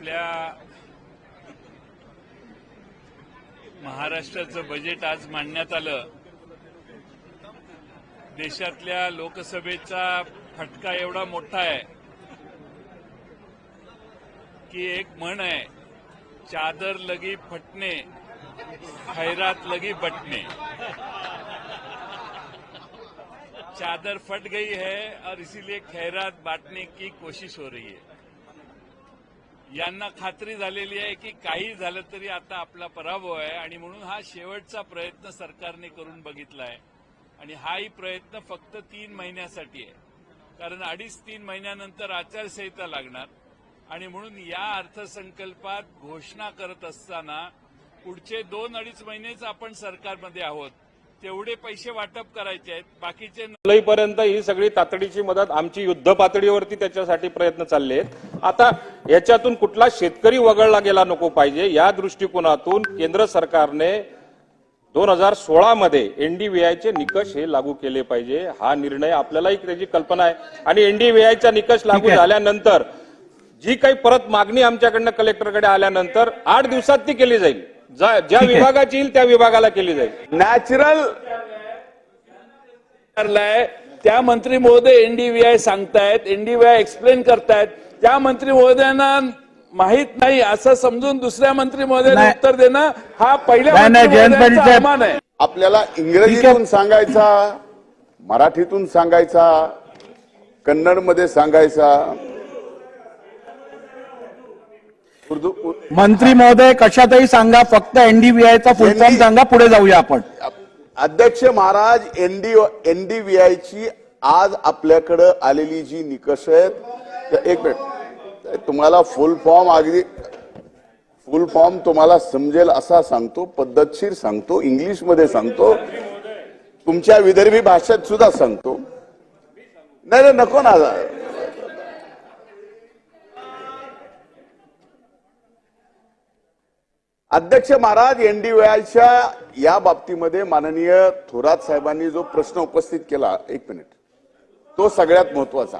आपल्या महाराष्ट्राचं बजेट आज मांडण्यात आलं. देशातल्या लोकसभेचा फटका एवढा मोठा आहे की एक म्हण आहे चादर लगी फटणे खैरात लगी बटणे. चादर फट गई है और इसीलिए खैरात बांटने की कोशिश हो रही है। यांना खात्री झालेली आहे की काही झालं तरी आता आपला पराभव आहे आणि म्हणून हा शेवटचा प्रयत्न सरकारने करून बघितला आहे आणि हाही प्रयत्न फक्त तीन महिन्यासाठी आहे. कारण अडीच तीन महिन्यानंतर आचारसंहिता लागणार. आणि म्हणून या अर्थसंकल्पात घोषणा करत असताना पुढचे दोन अडीच महिनेच आपण सरकारमध्ये आहोत. तेवढे पैसे वाटप करायचे आहेत. बाकीचे जुलैपर्यंत ही सगळी तातडीची मदत आमची युद्ध पातळीवरती त्याच्यासाठी प्रयत्न चालले आहेत. आता याच्यातून कुठला शेतकरी वगळला गेला नको पाहिजे या दृष्टिकोनातून केंद्र सरकारने दोन हजार सोळा मध्ये एनडीव्हीआयचे निकष हे लागू केले पाहिजे. हा निर्णय आपल्यालाही त्याची कल्पना आहे. आणि एनडीव्हीआयचा निकष लागू झाल्यानंतर जी काही परत मागणी आमच्याकडनं कलेक्टरकडे आल्यानंतर आठ दिवसात ती केली जाईल. ज्या विभागाची येईल त्या विभागाला केली जाईल. नॅचरल त्या मंत्री महोदय एनडीव्हीआय सांगतायत एनडीव्हीआय एक्सप्लेन करतायत. त्या मंत्री महोदयांना माहीत नाही असं समजून दुसऱ्या मंत्री महोदयांना नाही. उत्तर देणं हा पहिल्या. अवमान आहे. आपल्याला इंग्रजीतून सांगायचा मराठीतून सांगायचा कन्नडमध्ये सांगायचा. मंत्री महोदय कशातही सांगा फक्त एनडीबीआयचा फुल फॉर्म सांगा पुढे जाऊया आपण. अध्यक्ष महाराज एनडी एनडीव्हीआयची आज आपल्याकडं आलेली जी निकष आहेत एक मिनिट. तुम्हाला फुल फॉर्म अगदी फुल फॉर्म तुम्हाला समजेल असा सांगतो पद्धतशीर सांगतो इंग्लिशमध्ये सांगतो तुमच्या विदर्भी भाषेत सुद्धा सांगतो. नाही नाही, नको ना. अध्यक्ष महाराज एनडीव्हीआयच्या या बाबतीमध्ये माननीय थोरात साहेबांनी जो प्रश्न उपस्थित केला एक मिनिट. तो सगळ्यात महत्त्वाचा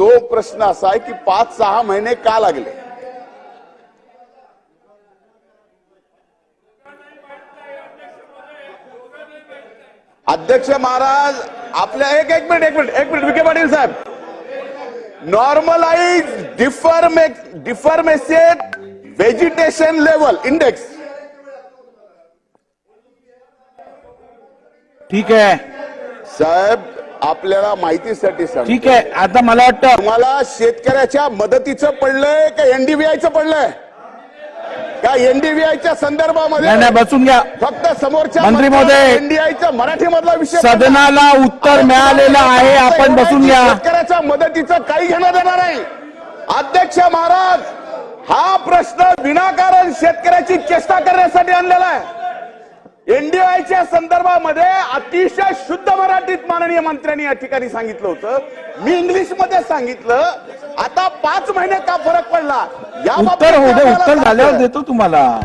तो प्रश्न असा आहे की पाच सहा महिने का लागले? अध्यक्ष महाराज आपल्या एक एक मिनिट एक मिनिट एक मिनिट विखे पाटील साहेब. Normalize differ message vegetation level index ठीक आहे. साहेब आपल्याला माहितीसाठी सांग ठीक आहे. आता मला वाटतं तुम्हाला शेतकऱ्याच्या मदतीचं पडलंय का एनडीव्हीआयचं पडलंय? का एनडीव्हीआयच्या संदर्भामध्ये नाही नाही बसून घ्या. फक्त समोरच्या मंत्री महोदय, एनडीआयचा मराठी मधला विषय सदनाला उत्तर मिळालेलं आहे. आपण बसून घ्या. शेतकऱ्याच्या मदतीचं काही घेणं देणार नाही. अध्यक्ष महाराज हा प्रश्न विनाकारण शेतकऱ्याची चेष्टा करण्यासाठी आणलेला आहे. एनडीआयच्या संदर्भामध्ये अतिशय शुद्ध मराठीत माननीय मंत्र्यांनी या ठिकाणी सांगितलं होतं. मी इंग्लिशमध्ये सांगितलं. आता पाच महिने का फरक पडला? या उत्तर आपल्याला झाल्यावर. देतो तुम्हाला.